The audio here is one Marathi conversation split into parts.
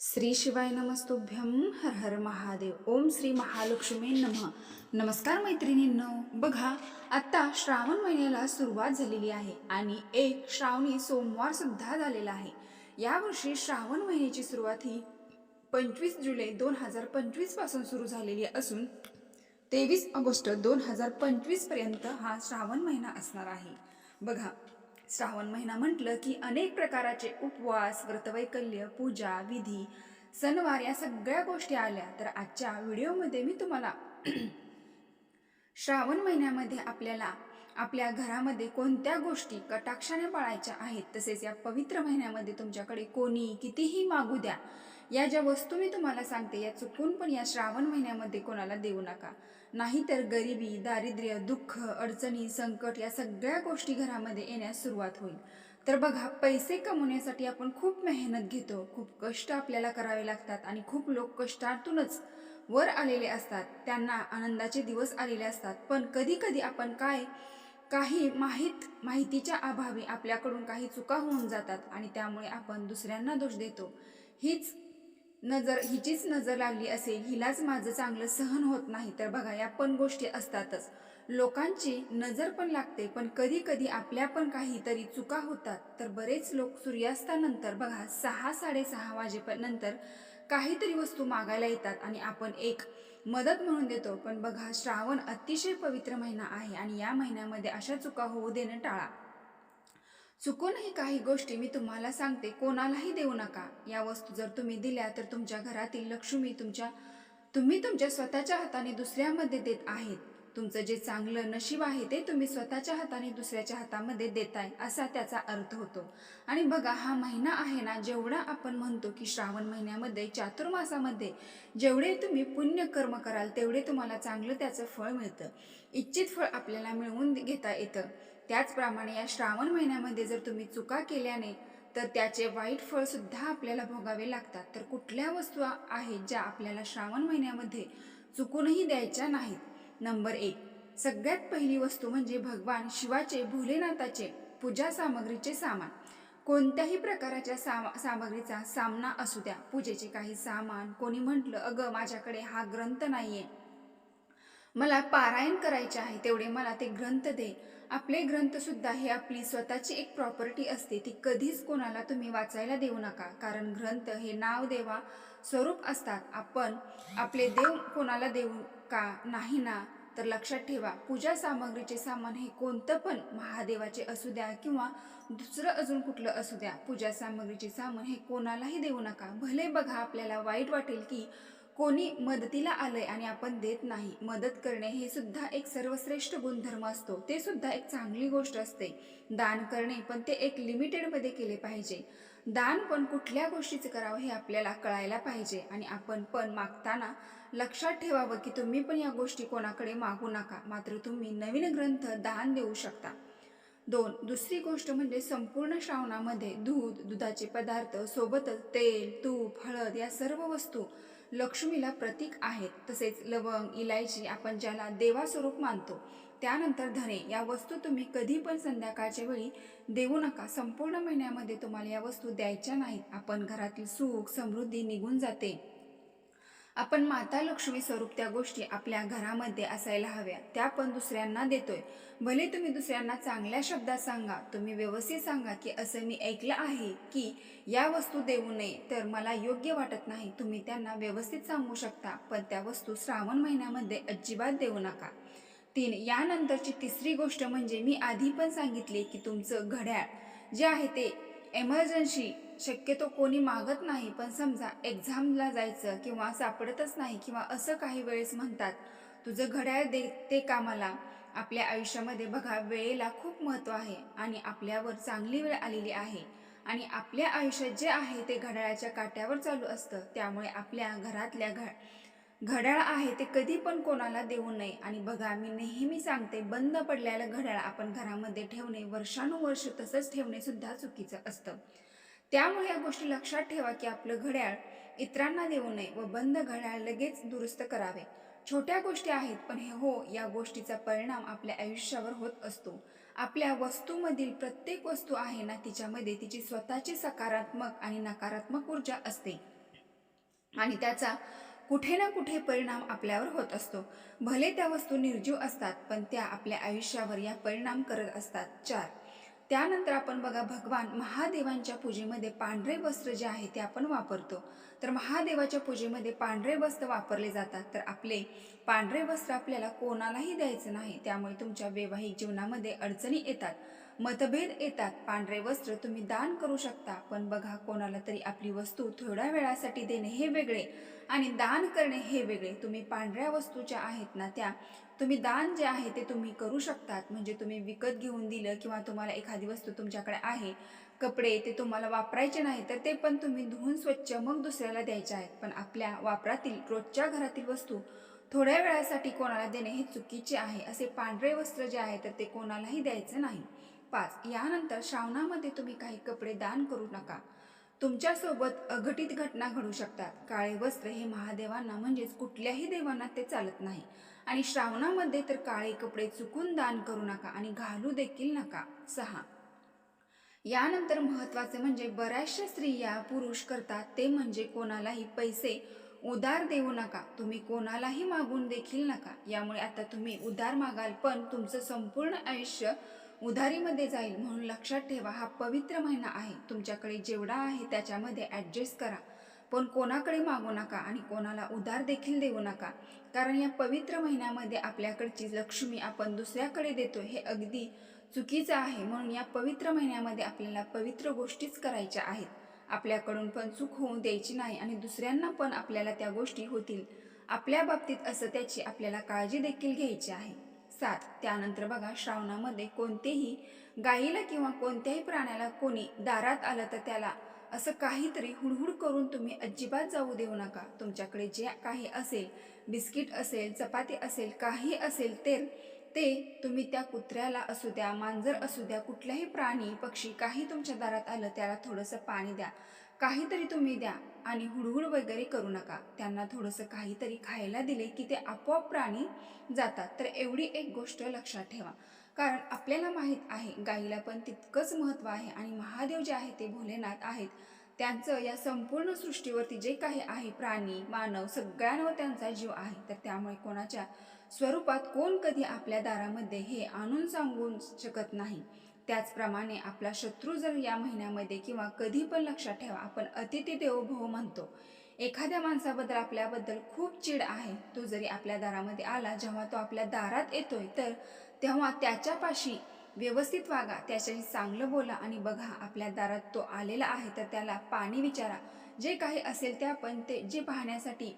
श्री शिवाय नमस्तुभ्यम हर हर महादेव. ओम श्री महालक्ष्मी नमः. नमस्कार मैत्रिणींनो बघा आत्ता श्रावण महिन्याला सुरुवात झालेली आहे आणि एक श्रावणी सोमवार सुद्धा झालेला आहे. यावर्षी श्रावण महिन्याची सुरुवात ही पंचवीस जुलै दोन हजार पंचवीसपासून सुरू झालेली असून तेवीस ऑगस्ट दोन हजार पंचवीसपर्यंत हा श्रावण महिना असणार आहे. बघा श्रावण महिना म्हटलं की अनेक प्रकाराचे उपवास व्रतवैकल्य पूजा विधी सणवार या सगळ्या गोष्टी आल्या. तर आजच्या व्हिडिओमध्ये मी तुम्हाला श्रावण महिन्यामध्ये आपल्याला आपल्या घरामध्ये कोणत्या गोष्टी कटाक्षाने पाळायच्या आहेत तसेच या पवित्र महिन्यामध्ये तुमच्याकडे कोणी कितीही मागू द्या या ज्या वस्तू मी तुम्हाला सांगते या चुकून पण या श्रावण महिन्यामध्ये कोणाला देऊ नका. नाहीतर गरिबी दारिद्र्य दुःख अडचणी संकट या सगळ्या गोष्टी घरामध्ये येण्यास सुरुवात होईल. तर बघा पैसे कमवण्यासाठी आपण खूप मेहनत घेतो खूप कष्ट आपल्याला करावे लागतात आणि खूप लोक कष्टातूनच वर आलेले असतात. त्यांना आनंदाचे दिवस आलेले असतात. पण कधी कधी आपण काय काही माहीत माहितीच्या अभावी आपल्याकडून काही चुका होऊन जातात आणि त्यामुळे आपण दुसऱ्यांना दोष देतो. हीच नजर हिचीच नजर लागली असेल हिलाच माझं चांगलं सहन होत नाही. तर बघा या पण गोष्टी असतातच. लोकांची नजर पण लागते पण कधी कधी आपल्या पण काहीतरी चुका होतात. तर बरेच लोक सूर्यास्तानंतर बघा सहा साडेसहा वाजेपर्यंत काहीतरी वस्तू मागायला येतात आणि आपण एक मदत म्हणून देतो. पण बघा श्रावण अतिशय पवित्र महिना आहे आणि या महिन्यामध्ये अशा चुका होऊ देणं टाळा. चुकूनही काही गोष्टी मी तुम्हाला सांगते कोणालाही देऊ नका. या वस्तू जर तुम्ही दिल्या तर तुमच्या घरातील लक्ष्मी तुमच्या तुम्ही तुमच्या स्वतःच्या हाताने दुसऱ्यामध्ये देत आहेत. तुमचं जे चांगलं नशीब आहे ते तुम्ही स्वतःच्या हाताने दुसऱ्याच्या हातामध्ये देताय असा त्याचा अर्थ होतो. आणि बघा हा महिना आहे ना जेवढा आपण म्हणतो की श्रावण महिन्यामध्ये चातुर्मासामध्ये जेवढे तुम्ही पुण्य कर्म कराल तेवढे तुम्हाला चांगलं त्याचं फळ मिळतं. इच्छित फळ आपल्याला मिळवून घेता येतं. त्याचप्रमाणे या श्रावण महिन्यामध्ये जर तुम्ही चुका केल्याने तर त्याचे वाईट फळ सुद्धा आपल्याला भोगावे लागतात. तर कुठल्या वस्तू आहेत ज्या आपल्याला श्रावण महिन्यामध्ये चुकूनही द्यायच्या नाहीत? नंबर एक सगळ्यात पहिली वस्तू म्हणजे भगवान शिवाचे भोलेनाथाचे पूजा सामग्रीचे सामान. कोणत्याही प्रकाराच्या सामा सामग्रीचा सामना असू द्या. पूजेचे काही सामान कोणी म्हटलं अगं माझ्याकडे हा ग्रंथ नाहीये. मला पारायण करायचे आहे तेवढे मला ते ग्रंथ दे. आपले ग्रंथसुद्धा हे आपली स्वतःची एक प्रॉपर्टी असते. ती कधीच कोणाला तुम्ही वाचायला देऊ नका. कारण ग्रंथ हे नाव देवा स्वरूप असतात. आपण आपले देव कोणाला देऊ का? नाही ना? तर लक्षात ठेवा पूजा सामग्रीचे सामान हे कोणतं पण महादेवाचे असू द्या किंवा दुसरं अजून कुठलं असू द्या पूजा सामग्रीचे सामान हे कोणालाही देऊ नका. भले बघा आपल्याला वाईट वाटेल की कोणी मदतीला आलंय आणि आपण देत नाही. मदत करणे हे सुद्धा एक सर्वश्रेष्ठ गुणधर्म असतो. ते सुद्धा एक चांगली गोष्ट असते. दान करणे पण ते एक लिमिटेडमध्ये केले पाहिजे. दान पण कुठल्या गोष्टीचं करावं हे आपल्याला कळायला पाहिजे. आणि आपण पण मागताना लक्षात ठेवावं की तुम्ही पण या गोष्टी कोणाकडे मागू नका. मात्र तुम्ही नवीन ग्रंथ दान देऊ शकता. दोन दुसरी गोष्ट म्हणजे संपूर्ण श्रावणामध्ये दूध दुधाचे पदार्थ सोबतच तेल तूप हळद या सर्व वस्तू लक्ष्मीला प्रतीक आहेत. तसेच लवंग इलायची आपण ज्याला देवास्वरूप मानतो त्यानंतर धने. या वस्तू तुम्ही कधी पण संध्याकाळच्या वेळी देऊ नका. संपूर्ण महिन्यामध्ये तुम्हाला या वस्तू द्यायच्या नाहीत. आपण घरातील सुख समृद्धी निघून जाते. आपण माता लक्ष्मी स्वरूप त्या गोष्टी आपल्या घरामध्ये असायला हव्या. त्या पण दुसऱ्यांना देतोय. भले तुम्ही दुसऱ्यांना चांगल्या शब्दात सांगा तुम्ही व्यवस्थित सांगा की असं मी ऐकलं आहे की या वस्तू देऊ नये तर मला योग्य वाटत नाही. तुम्ही त्यांना व्यवस्थित सांगू शकता पण त्या वस्तू श्रावण महिन्यामध्ये अजिबात देऊ नका. तीन यानंतरची तिसरी गोष्ट म्हणजे मी आधी पण सांगितले की तुमचं घड्याळ जे आहे ते एमर्जन्सी शक्यतो कोणी मागत नाही पण समजा एक्झामला जायचं किंवा सापडतच नाही किंवा असं काही वेळेस म्हणतात तुझं घड्याळ दे ते कामाला आपल्या आयुष्यामध्ये बघा वेळेला खूप महत्त्व आहे आणि आपल्यावर चांगली वेळ आलेली आहे आणि आपल्या आयुष्यात जे आहे ते घड्याळाच्या काट्यावर चालू असतं. त्यामुळे आपल्या घरातल्या घ घड्याळ आहे ते कधी पण कोणाला देऊ नये आणि बघा मी नेहमी सांगते बंद पडलेलं घड्याळ आपण घरामध्ये ठेवणे वर्षानुवर्ष तसंच ठेवणे सुद्धा चुकीचं असतं. त्यामुळे या गोष्टी लक्षात ठेवा की आपलं घड्याळ इतरांना देऊ नये व बंद घड्याळ लगेच दुरुस्त करावे. छोट्या गोष्टी आहेत पण हे हो या गोष्टीचा परिणाम आपल्या आयुष्यावर होत असतो. आपल्या वस्तूमधील प्रत्येक वस्तू आहे ना तिच्यामध्ये तिची स्वतःची सकारात्मक आणि नकारात्मक ऊर्जा असते. आणि त्याचा कुठे ना कुठे परिणाम आपल्यावर होत असतो. भले त्या वस्तू निर्जीव असतात पण त्या आपल्या आयुष्यावर या परिणाम करत असतात. चार त्यानंतर आपण बघा भगवान महादेवांच्या पूजेमध्ये पांढरे वस्त्र जे आहे ते आपण वापरतो. तर महादेवाच्या पूजेमध्ये पांढरे वस्त्र वापरले जातात. तर आपले पांढरे वस्त्र आपल्याला कोणालाही द्यायचं नाही. त्यामुळे तुमच्या वैवाहिक जीवनामध्ये अडचणी येतात. मतभेद येतात. पांढरे वस्त्र तुम्ही दान करू शकता पण बघा कोणाला तरी आपली वस्तू थोड्या वेळासाठी देणे हे वेगळे आणि दान करणे हे वेगळे. तुम्ही पांढऱ्या वस्तू ज्या आहेत ना त्या तुम्ही दान जे आहे ते तुम्ही करू शकतात. म्हणजे तुम्ही विकत घेऊन दिलं किंवा तुम्हाला एखादी वस्तू तुमच्याकडे आहे कपडे ते तुम्हाला वापरायचे नाही तर ते पण तुम्ही धुवून स्वच्छ मग दुसऱ्याला द्यायचे आहेत. पण आपल्या वापरातील रोजच्या घरातील वस्तू थोड्या वेळासाठी कोणाला देणे हे चुकीचे आहे. असे पांढरे वस्त्र जे आहे तर ते कोणालाही द्यायचं नाही. पाच. यानंतर श्रावणामध्ये तुम्ही काही कपडे दान करू नका. तुमच्यासोबत अघटित घटना घडू शकतात. काळे वस्त्र हे महादेवांना म्हणजेच कुठल्याही देवांना ते चालत नाही. आणि श्रावणामध्ये तर काळे कपडे चुकून दान करू नका आणि घालू देखील नका. सहा. यानंतर महत्त्वाचे म्हणजे बऱ्याचशा स्त्रिया पुरुष करतात ते म्हणजे कोणालाही पैसे उधार देऊ नका. तुम्ही कोणालाही मागून देखील नका. यामुळे आता तुम्ही उधार मागाल पण तुमचं संपूर्ण आयुष्य उधारीमध्ये जाईल म्हणून लक्षात ठेवा हा पवित्र महिना आहे. तुमच्याकडे जेवढा आहे त्याच्यामध्ये ॲडजस्ट करा. पण कोणाकडे मागू नका आणि कोणाला उधार देखील देऊ नका. कारण या पवित्र महिन्यामध्ये आपल्याकडची लक्ष्मी आपण दुसऱ्याकडे देतो हे अगदी चुकीचं आहे. म्हणून या पवित्र महिन्यामध्ये आपल्याला पवित्र गोष्टीच करायच्या आहेत. आपल्याकडून पण चूक होऊ द्यायची नाही आणि दुसऱ्यांना पण आपल्याला त्या गोष्टी होतील. आपल्या बाबतीत असं त्याची आपल्याला काळजी देखील घ्यायची आहे. सात त्यानंतर बघा श्रावणामध्ये कोणतेही गाईला किंवा कोणत्याही प्राण्याला कोणी दारात आलं तर त्याला असं काहीतरी हुडहुड करून तुम्ही अजिबात जाऊ देऊ नका. तुमच्याकडे जे काही असेल बिस्किट असेल चपाती असेल काही असेल तर ते तुम्ही त्या कुत्र्याला असू द्या मांजर असू द्या कुठल्याही प्राणी पक्षी काही तुमच्या दारात आलं त्याला थोडंसं पाणी द्या. काहीतरी तुम्ही द्या आणि हुडहुड वगैरे करू नका. त्यांना थोडंसं काहीतरी खायला दिले की ते आपोआप प्राणी जातात. तर एवढी एक गोष्ट लक्षात ठेवा. कारण आपल्याला माहीत आहे गाईला पण तितकंच महत्त्व आहे आणि महादेव जे आहे ते भोलेनाथ आहेत. त्यांचं या संपूर्ण सृष्टीवरती जे काही आहे प्राणी मानव सगळ्यांवर त्यांचा जीव आहे. तर त्यामुळे कोणाच्या स्वरूपात कोण कधी आपल्या दारामध्ये हे आणून सांगू शकत नाही. त्याचप्रमाणे आपला शत्रू जर या महिन्यामध्ये किंवा कधी पण लक्षात ठेवा आपण अतिथी देवो भव म्हणतो. एखाद्या माणसाबद्दल आपल्याबद्दल खूप चिड आहे तो जरी आपल्या दारामध्ये आला जेव्हा तो आपल्या दारात येतोय तर तेव्हा त्याच्यापाशी व्यवस्थित वागा त्याच्याशी चांगलं बोला आणि बघा आपल्या दारात तो आलेला आहे तर त्याला पाणी विचारा. जे काही असेल ते आपण ते जे पाहण्यासाठी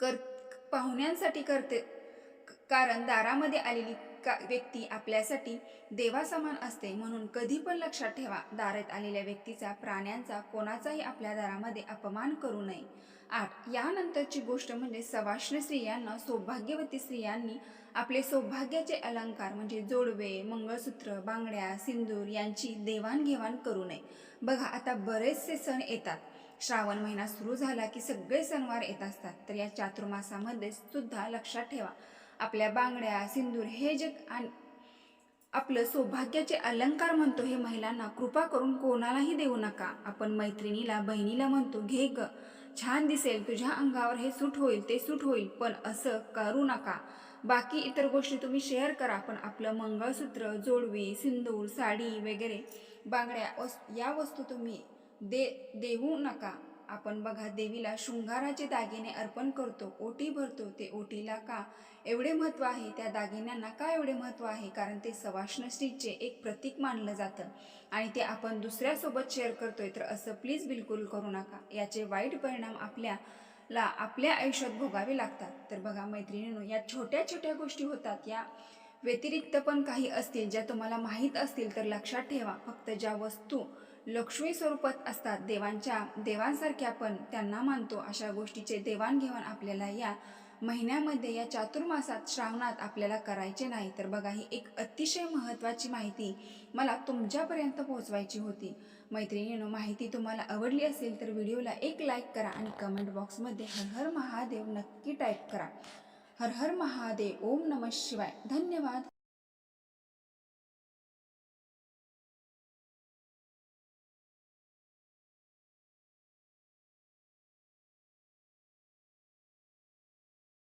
कर पाहुण्यांसाठी करते कारण दारामध्ये आलेली का व्यक्ती आपल्यासाठी देवासमान असते म्हणून कधी पण लक्षात ठेवा दारात आलेल्या व्यक्तीचा प्राण्यांचा कोणाचाही आपल्या दारामध्ये अपमान करू नये. आठ यानंतरची गोष्ट म्हणजे सवाष्ण स्त्रियांना सौभाग्यवती स्त्रियांनी आपले सौभाग्याचे अलंकार म्हणजे जोडवे मंगळसूत्र बांगड्या सिंदूर यांची देवाणघेवाण करू नये. बघा आता बरेचसे सण येतात. श्रावण महिना सुरू झाला की सगळे सणवार येत असतात. तर या चातुर्मासामध्ये सुद्धा लक्षात ठेवा. आपल्या बांगड्या सिंदूर हे जे आणि आपलं सौभाग्याचे अलंकार म्हणतो हे महिलांना कृपा करून कोणालाही देऊ नका. आपण मैत्रिणीला बहिणीला म्हणतो घे ग छान दिसेल तुझ्या अंगावर हे सूट होईल ते सूट होईल पण असं करू नका. बाकी इतर गोष्टी तुम्ही शेअर करा पण आपलं मंगळसूत्र जोडवी सिंदूर साडी वगैरे बांगड्या वस या वस्तू तुम्ही दे देऊ नका. आपण बघा देवीला शृंगाराचे दागिने अर्पण करतो ओटी भरतो ते ओटीला का एवढे महत्त्व आहे? त्या दागिन्यांना का एवढे महत्त्व आहे? कारण ते सवाष्ण स्त्रीचे एक प्रतीक मानलं जातं. आणि ते आपण दुसऱ्यासोबत शेअर करतोय तर असं प्लीज बिलकुल करू नका. याचे वाईट परिणाम आपल्याला आपल्या आयुष्यात भोगावे लागतात. तर बघा मैत्रिणींनो या छोट्या छोट्या गोष्टी होतात. या व्यतिरिक्त पण काही असतील ज्या तुम्हाला माहीत असतील तर लक्षात ठेवा. फक्त ज्या वस्तू लक्ष्मी स्वरूपात असतात देवांच्या देवांसारख्या आपण त्यांना मानतो. अशा गोष्टीचे देवाणघेवाण आपल्याला या महिन्यामध्ये या चातुर्मासात श्रावणात आपल्याला करायचे नाही. तर बघा ही एक अतिशय महत्त्वाची माहिती मला तुमच्यापर्यंत पोहोचवायची होती. मैत्रिणीनो माहिती तुम्हाला आवडली असेल तर व्हिडिओला एक लाईक करा आणि कमेंट बॉक्समध्ये हर हर महादेव नक्की टाईप करा. हर हर महादेव ओम नमः शिवाय. धन्यवाद.